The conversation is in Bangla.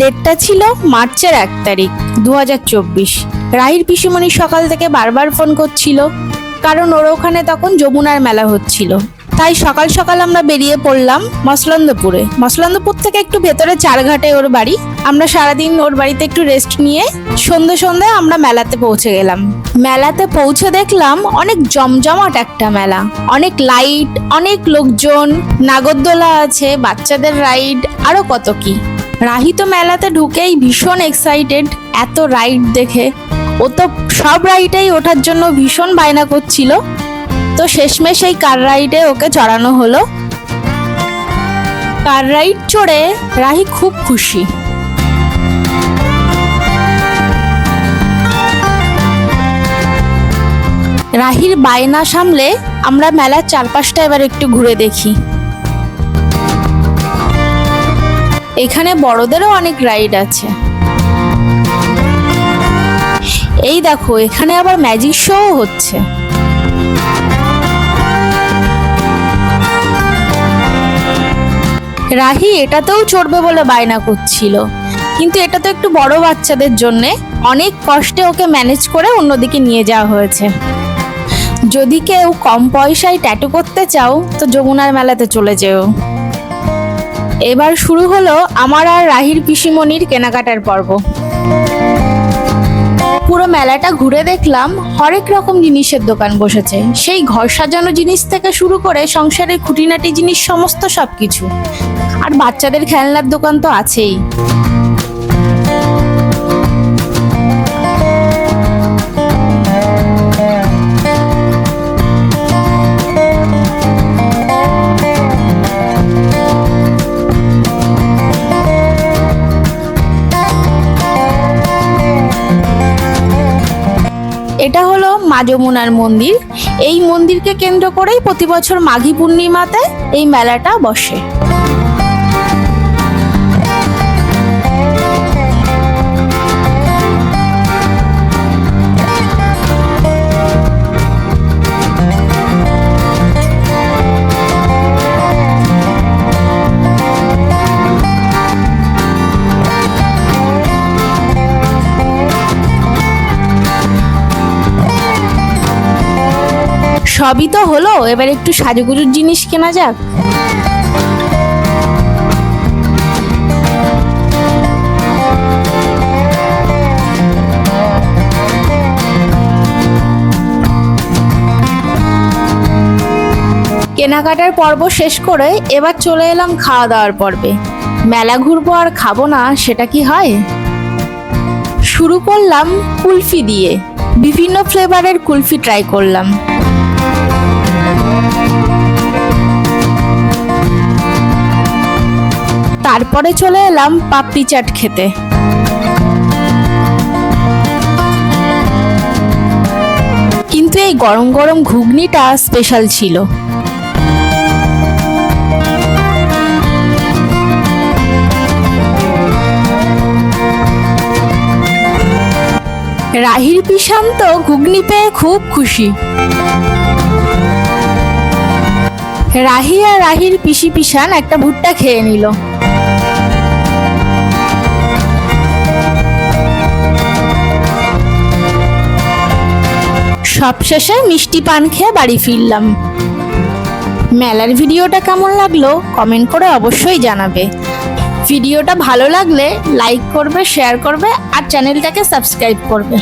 ডেটটা ছিল মার্চের এক তারিখ দু হাজার চব্বিশ। রাহির পিসিমণি সকাল থেকে বারবার ফোন করছিল, কারণ ওর ওখানে তখন যমুনার মেলা হচ্ছিল। তাই সকাল সকাল আমরা বেরিয়ে পড়লাম মসলন্দপুরে। মসলন্দপুর থেকে একটু ভেতরে চারঘাটে ওর বাড়ি। আমরা সারাদিন ওর বাড়িতে একটু রেস্ট নিয়ে সন্ধে সন্ধে আমরা মেলাতে পৌঁছে গেলাম। মেলাতে পৌঁছে দেখলাম অনেক জমজমাট একটা মেলা। অনেক লাইট অনেক লোকজন, নাগরদোলা আছে, বাচ্চাদের রাইড আরও কত কি। রাহি তো মেলাতে ঢুকেই ভীষণ এক্সাইটেড এত রাইড দেখে। ও তো সব রাইডেই ওঠার জন্য ভীষণ বায়না করছিল। তো শেষমেশ এই কার রাইডে ওকে চড়ানো হলো। কার রাইড চড়ে রাহি খুব খুশি। রাহির বায়না সামলে আমরা মেলার চারপাশটা এবার একটু ঘুরে দেখি। এখানে বড়দেরও অনেক রাইড আছে। এই দেখো, এখানে আবার ম্যাজিক শো হচ্ছে। রাহি, এটাতেও চড়বে বলে বায়না করছিল। কিন্তু এটা তো একটু বড় বাচ্চাদের জন্যে, অনেক কষ্টে ওকে ম্যানেজ করে অন্যদিকে নিয়ে যাওয়া হয়েছে। যদি কেউ কম পয়সায় ট্যাটু করতে চাও, তো যমুনার মেলাতে চলে যেও। এবার শুরু হলো আমার আর রাহির পিসিমণির কেনাকাটার পর্ব। পুরো মেলাটা ঘুরে দেখলাম হরেক রকম জিনিসের দোকান বসেছে। সেই ঘর সাজানো জিনিস থেকে শুরু করে সংসারের খুঁটিনাটি জিনিস সমস্ত সব কিছু আর বাচ্চাদের খেলনার দোকান তো আছেই। এটা হলো মা যমুনার মন্দির। এই মন্দিরকে কেন্দ্র করেই প্রতি বছর মাঘী পূর্ণিমাতে এই মেলাটা বসে। সবই তো হলো, এবার একটু সাজুগুজুর জিনিস কেনা যাক। কেনাকাটার পর্ব শেষ করে এবার চলে এলাম খাওয়া দাওয়ার পর্বে। মেলা ঘুরবো আর খাব না, সেটা কি হয়? শুরু করলাম কুলফি দিয়ে। বিভিন্ন ফ্লেভারের কুলফি ট্রাই করলাম। তারপরে চলে এলাম পাপড়ি চাট খেতে। কিন্তু এই গরম গরম ঘুগনিটা স্পেশাল ছিল। রাহির পিসান্ত ঘুগনি পেয়ে খুব খুশি। রাহি আর রাহির পিসি পিসান একটা ভুট্টা খেয়ে নিল। সবশেষে মিষ্টি পান খেয়ে বাড়ি ফিরলাম। মেলার ভিডিওটা কেমন লাগল কমেন্ট করে অবশ্যই জানাবে। ভিডিওটা ভালো লাগলে লাইক করবে শেয়ার করবে আর চ্যানেলটাকে সাবস্ক্রাইব করবে।